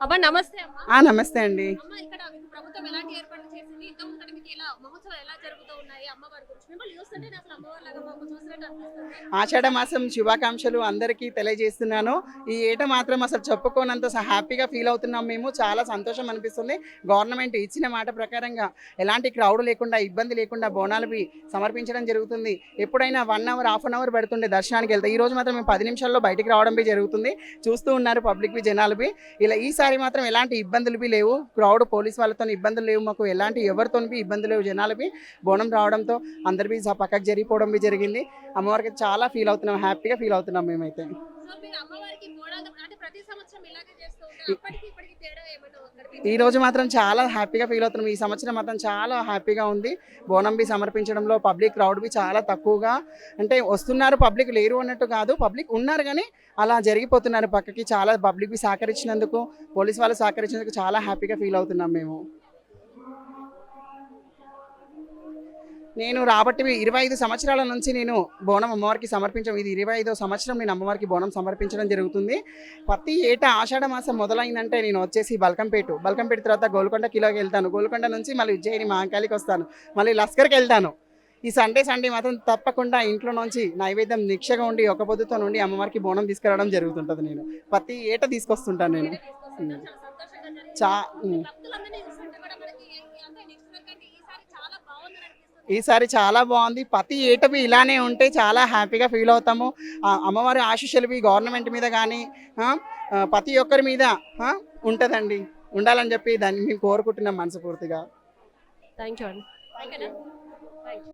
అమ్మ నమస్తే అమ్మ. ఆ, నమస్తే అండి. అమ్మ ఇక్కడ ప్రభుత్వం ఎలాంటి ఏర్పాట్లు చేసింది? యుద్ధం ముందు ఇలా మహోత్సవాలు ఎలా జరుగుతూ ఉన్నాయి? అమ్మవారి గురించి? మిమ్మల్ని చూస్తుంటే అసలు అమ్మవారి లాగా మాకు చూసినట్టు అనిపిస్తుంది. ఆషాఢ మాసం శుభాకాంక్షలు అందరికీ తెలియజేస్తున్నాను. ఈ ఏట మాత్రం అసలు చెప్పుకోనంత హ్యాపీగా ఫీల్ అవుతున్నాం మేము. చాలా సంతోషం అనిపిస్తుంది. గవర్నమెంట్ ఇచ్చిన మాట ప్రకారంగా ఎలాంటి క్రౌడ్ లేకుండా ఇబ్బంది లేకుండా బోనాలు సమర్పించడం జరుగుతుంది. ఎప్పుడైనా one hour half an hour పెడుతుండే దర్శనానికి వెళ్తే ఈ రోజు మాత్రం మేము పది నిమిషాల్లో బయటికి రావడం బి జరుగుతుంది. చూస్తూ ఉన్నారు పబ్లిక్వి జనాలవి ఇలా ఈసారి మాత్రం ఎలాంటి ఇబ్బందులు బి లేవు. క్రౌడ్ పోలీస్ వాళ్ళతో ఇబ్బందులు లేవు. మాకు ఎలాంటి ఎవరితో ఇబ్బందులు లేవు. జనాలవి బోనం రావడంతో అందరివి పక్కకు జరిగిపోవడం జరిగింది. అమ్మవారికి చాలా ఫీల్ అవుతున్నాం. హ్యాపీగా ఫీల్ అవుతున్నాం మేమైతే? ఈ రోజు మాత్రం చాలా హ్యాపీగా ఫీల్ అవుతున్నాం. ఈ సంవత్సరం మాత్రం చాలా హ్యాపీగా ఉంది. బోనం బి సమర్పించడంలో పబ్లిక్ క్రౌడ్ బి చాలా తక్కువగా అంటే వస్తున్నారు. పబ్లిక్ లేరు అన్నట్టు కాదు. పబ్లిక్ ఉన్నారు కానీ అలా జరిగిపోతున్నారు. పక్కకి చాలా పబ్లిక్ బి సహకరించినందుకు పోలీస్ వాళ్ళు సహకరించినందుకు చాలా హ్యాపీగా ఫీల్ అవుతున్నాం మేము. నేను రాబట్టి ఇరవై ఐదు సంవత్సరాల నుంచి నేను బోనం అమ్మవారికి సమర్పించడం ఇది ఇరవై ఐదో సంవత్సరం నేను అమ్మవారికి బోనం సమర్పించడం జరుగుతుంది. ప్రతి ఏటా ఆషాఢ మాసం మొదలైందంటే నేను వచ్చేసి బల్కంపేట బల్కంపేట తర్వాత గోల్కొండ కిలోకి వెళ్తాను. గోల్కొండ నుంచి మళ్ళీ ఉజ్జయిని మహంకాళికి వస్తాను. మళ్ళీ లస్కర్కి వెళ్తాను. ఈ సండే సండే మాత్రం తప్పకుండా ఇంట్లో నుంచి నైవేద్యం నిక్షగా ఉండి ఒక పొద్దుతో నుండి అమ్మవారికి బోనం తీసుకురావడం జరుగుతుంటుంది నేను. ప్రతి ఏటా తీసుకొస్తుంటాను నేను. చా ఈసారి చాలా బాగుంది. ప్రతి ఏటవి ఇలానే ఉంటే చాలా హ్యాపీగా ఫీల్ అవుతాము. అమ్మవారి ఆశీస్సులవి గవర్నమెంట్ మీద కానీ ప్రతి ఒక్కరి మీద ఆ, ఉంటుందండి. ఉండాలని చెప్పి దాన్ని మేము కోరుకుంటున్నాం మనస్ఫూర్తిగా. థ్యాంక్ యూ అండి